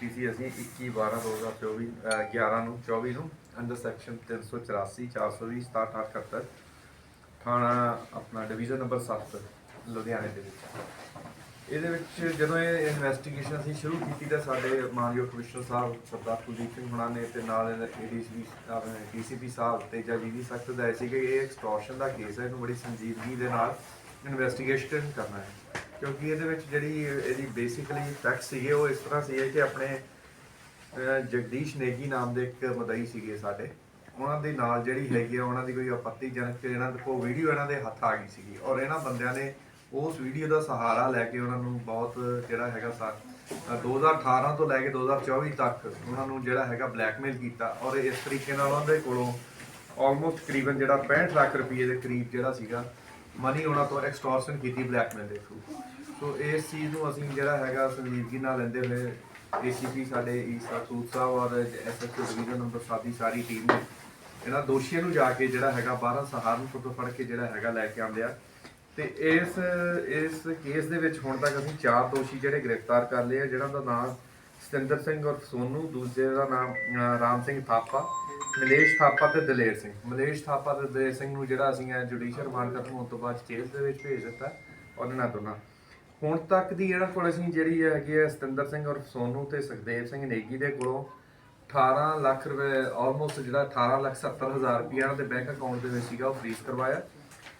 ਕੀਤੀ ਸੀ ਅਸੀਂ 21 12 2024 ਅਹ 11 ਨੂੰ 24 ਨੂੰ ਅੰਡਰ ਸੈਕਸ਼ਨ 384 420 6778 ਥਾਣਾ ਆਪਣਾ ਡਿਵੀਜ਼ਨ ਨੰਬਰ 7 ਲੁਧਿਆਣੇ ਦੇ ਵਿੱਚ। ਇਹਦੇ ਵਿੱਚ ਜਦੋਂ ਇਹ ਇਨਵੈਸਟੀਗੇਸ਼ਨ ਅਸੀਂ ਸ਼ੁਰੂ ਕੀਤੀ ਤਾਂ ਸਾਡੇ ਮਾਨਯੋਗ ਕਮਿਸ਼ਨਰ ਸਾਹਿਬ ਸਰਦਾਰ ਕੁਲਦੀਪ ਸਿੰਘ ਹੁਣਾਂ ਨੇ ਤੇ ਨਾਲ ਏਡੀਸੀਪੀ ਡੀਸੀਪੀ ਸਾਹਿਬ ਤੇ ਜੱਜ ਵੀ ਸਖਤ ਦਾ ਸੀ ਕਿ ਇਹ ਐਕਸਟੋਰਸ਼ਨ ਦਾ ਕੇਸ ਹੈ, ਇਹਨੂੰ ਬੜੀ ਸੰਜੀਦਗੀ ਦੇ ਨਾਲ ਇਨਵੈਸਟੀਗੇਸ਼ਨ ਕਰਨਾ ਹੈ। ਕਿਉਂਕਿ ਇਹਦੇ ਵਿੱਚ ਜਿਹੜੀ ਇਹਦੀ ਬੇਸਿਕਲੀ ਫੈਕਟ ਸੀਗੇ ਉਹ ਇਸ ਤਰ੍ਹਾਂ ਸੀਗੇ ਕਿ ਆਪਣੇ ਅਹ, ਜਗਦੀਸ਼ ਨੇਗੀ ਨਾਮ ਦੇ ਇੱਕ ਮਦਈ ਸੀਗੇ ਸਾਡੇ। ਉਹਨਾਂ ਦੇ ਨਾਲ ਜਿਹੜੀ ਹੈਗੀ ਆ ਉਹਨਾਂ ਦੀ ਕੋਈ ਆਪੱਤੀਜਨਕ ਇਹਨਾਂ ਦੇ ਕੋਲ ਵੀਡੀਓ ਇਹਨਾਂ ਦੇ ਹੱਥ ਆ ਗਈ ਸੀਗੀ। ਔਰ ਇਹਨਾਂ ਬੰਦਿਆਂ ਨੇ ਉਸ ਵੀਡੀਓ ਦਾ ਸਹਾਰਾ ਲੈ ਕੇ ਉਹਨਾਂ ਨੂੰ ਬਹੁਤ ਜਿਹੜਾ ਹੈਗਾ ਸਾ ਅ, 2018 ਤੋਂ ਲੈ ਕੇ 2024 ਤੱਕ ਉਹਨਾਂ ਨੂੰ ਜਿਹੜਾ ਹੈਗਾ ਬਲੈਕਮੇਲ ਕੀਤਾ। ਔਰ ਇਸ ਤਰੀਕੇ ਨਾਲ ਉਹਨਾਂ ਦੇ ਕੋਲੋਂ ਆਲਮੋਸਟ ਤਕਰੀਬਨ ਜਿਹੜਾ 65 ਲੱਖ ਰੁਪਏ ਦੇ ਕਰੀਬ ਜਿਹੜਾ ਸੀਗਾ ਮਨੀ ਉਹਨਾਂ ਤੋਂ ਐਕਸਟੋਰਸ਼ਨ ਕੀਤੀ ਬਲੈਕਮੇਲ ਦੇ ਥਰੂ ਸੋ ਇਸ ਚੀਜ਼ ਨੂੰ ਅਸੀਂ ਜਿਹੜਾ ਹੈਗਾ ਸੰਜੀਦਗੀ ਨਾਲ ਲੈਂਦੇ ਹੋਏ ਏਸੀਪੀ ਸਾਡੇ ਈਸਾ ਸੂਦ ਸਾਹਿਬ ਔਰ ਐਸਐਸਓ ਡਿਵੀਜ਼ਨ ਨੰਬਰ 7 ਦੀ ਸਾਰੀ ਟੀਮ ਨੇ ਇਹਨਾਂ ਦੋਸ਼ੀਆਂ ਨੂੰ ਜਾ ਕੇ ਜਿਹੜਾ ਹੈਗਾ 12 ਸਹਾਰਨਪੁਰ ਤੋਂ ਫੜ ਕੇ ਜਿਹੜਾ ਹੈਗਾ ਲੈ ਕੇ ਆਂਦੇ ਆ। ਤੇ ਇਸ ਇਸ ਕੇਸ ਦੇ ਵਿੱਚ ਹੁਣ ਤੱਕ ਅਸੀਂ ਚਾਰ ਦੋਸ਼ੀ ਜਿਹੜੇ ਗ੍ਰਿਫਤਾਰ ਕਰ ਲਏ ਆ ਜਿਹੜਾ ਦਾ ਨਾਮ ਸਤਿੰਦਰ ਸਿੰਘ ਔਰ ਸੋਨੂ ਦੂਜੇ ਦਾ ਨਾਮ ਅਹ, ਰਾਮ ਸਿੰਘ ਥਾਪਾ ਮਲੇਸ਼ ਥਾਪਾ ਤੇ ਦਲੇਰ ਸਿੰਘ। ਮਲੇਸ਼ ਥਾਪਾ ਤੇ ਦਲੇਰ ਸਿੰਘ ਨੂੰ ਜਿਹੜਾ ਅਸੀਂ ਜੁਡੀਸ਼ੀਅਲ ਰਿਮਾਂਡ ਖਤਮ ਹੋਣ ਤੋਂ ਬਾਅਦ ਜੇਲ੍ਹ ਦੇ ਵਿੱਚ ਭੇਜ ਦਿੱਤਾ ਔਰ ਇਹਨਾਂ ਦੋਨਾਂ। ਹੁਣ ਤੱਕ ਦੀ ਇਹਨਾਂ ਕੋਲ ਅਸੀਂ ਜਿਹੜੀ ਹੈਗੀ ਹੈ ਸਤਿੰਦਰ ਸਿੰਘ ਔਰ ਸੋਨੂ ਤੇ ਸੁਖਦੇਵ ਸਿੰਘ ਨੇਗੀ ਦੇ ਕੋਲੋਂ 18 ਲੱਖ ਰੁਪਏ ਆਲਮੋਸਟ ਜਿਹੜਾ 18 ਲੱਖ 70 ਹਜ਼ਾਰ ਰੁਪਏ ਇਹਨਾਂ ਦੇ ਬੈਂਕ ਅਕਾਊਂਟ ਦੇ ਵਿੱਚ ਸੀਗਾ ਉਹ ਫ੍ਰੀਜ਼ ਕਰਵਾਇਆ।